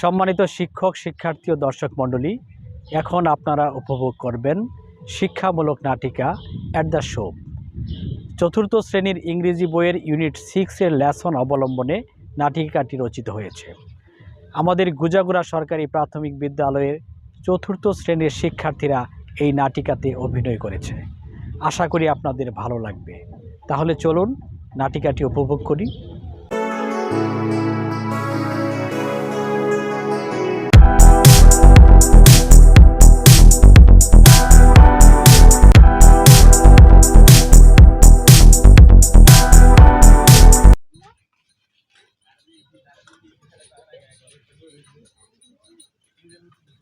সম্মানিত শিক্ষক, শিক্ষার্থী ও দর্শক মণ্ডলী, এখন আপনারা উপভোগ করবেন শিক্ষামূলক নাটিকা অ্যাট দ্য শো চতুর্থ শ্রেণির ইংরেজি বইয়ের ইউনিট সিক্সের লেসন অবলম্বনে নাটিকাটি রচিত হয়েছে। আমাদের গুজাগুড়া সরকারি প্রাথমিক বিদ্যালয়ের চতুর্থ শ্রেণির শিক্ষার্থীরা এই নাটিকাতে অভিনয় করেছে। আশা করি আপনাদের ভালো লাগবে। তাহলে চলুন নাটিকাটি উপভোগ করি।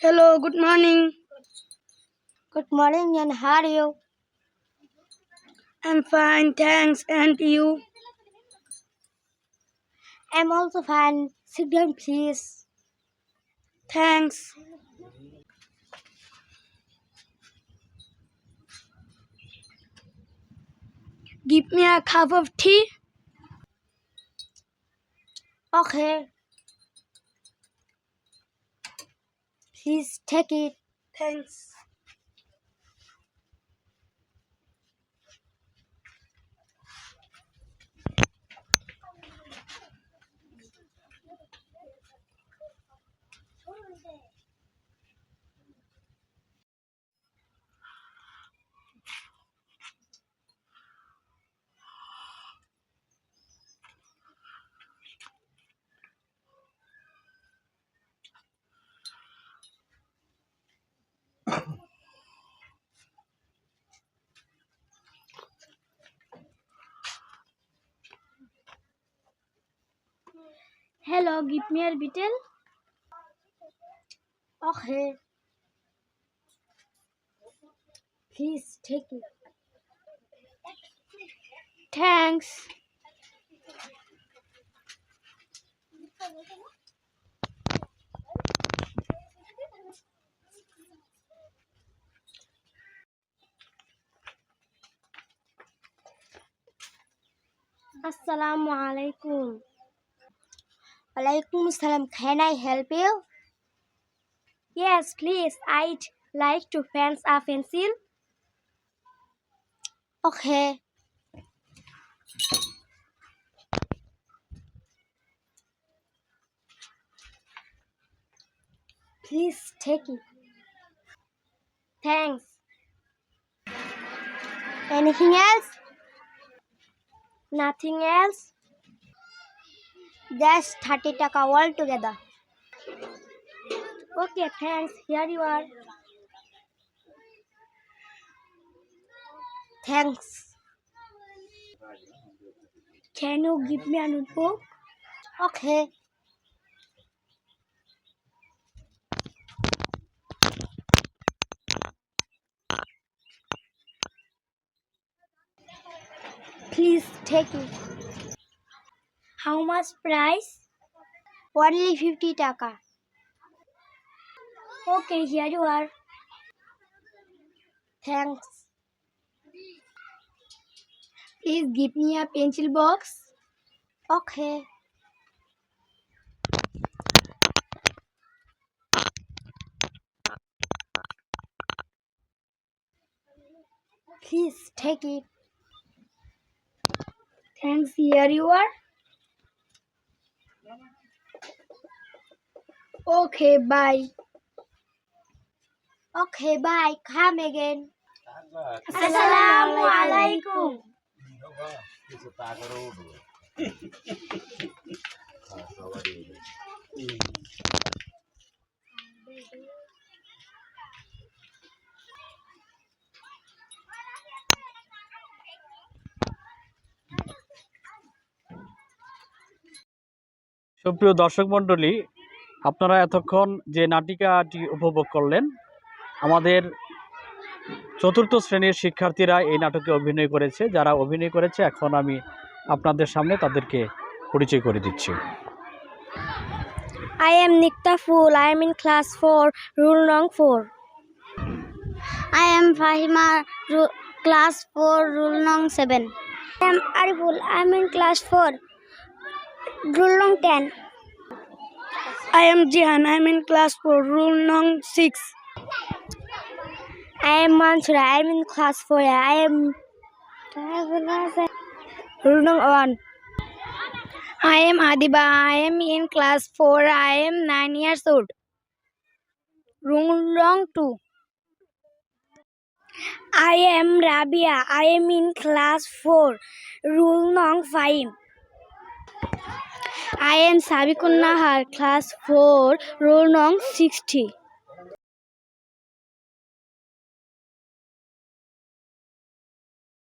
Hello, good morning. Good morning, and how are you? I'm fine, thanks. And you? I'm also fine. Sit down, please. Thanks. Give me a cup of tea. Okay. Please take it. Thanks. Hello, gib mir bitte. Okay. Please take it. Thanks. আসসালামু আলাইকুম Alaikum salam. Can I help you? Yes, please. I'd like to fence a pencil. Okay. Please take it. Thanks. Anything else? Nothing else? Just 30 taka all together. Okay, thanks. Here you are. Thanks. Can you give me a notebook? Okay. Please take it. How much price? Only 50 taka. Okay, here you are. Thanks. Please give me a pencil box. Okay. Please take it. Thanks, here you are. Okay, bye. Okay, bye. Come again. Assalamu alaikum. সুপ্রিয় দর্শক মণ্ডলী আপনারা এতক্ষণ যে নাটিকাটি উপভোগ করলেন আমাদের চতুর্থ শ্রেণির শিক্ষার্থীরা এই নাটকে অভিনয় করেছে যারা অভিনয় করেছে এখন আমি আপনাদের সামনে তাদেরকে পরিচয় করে দিচ্ছি I am Nikta. I am in class 4, rule nong 4. I am Fahima, ru- class 4, rule nong 7. I am Ariful. I am in class 4, rule nong 10. I am Jihan. I am in class 4, rule nong 6. I am Mansura. I am in class 4. I am rule nong 1. I am Adiba. I am in class 4. I am 9 years old. Rule nong 2. I am Rabia. I am in class 4. Rule nong 5. I am Sabikunnahar class four roll নং sixty.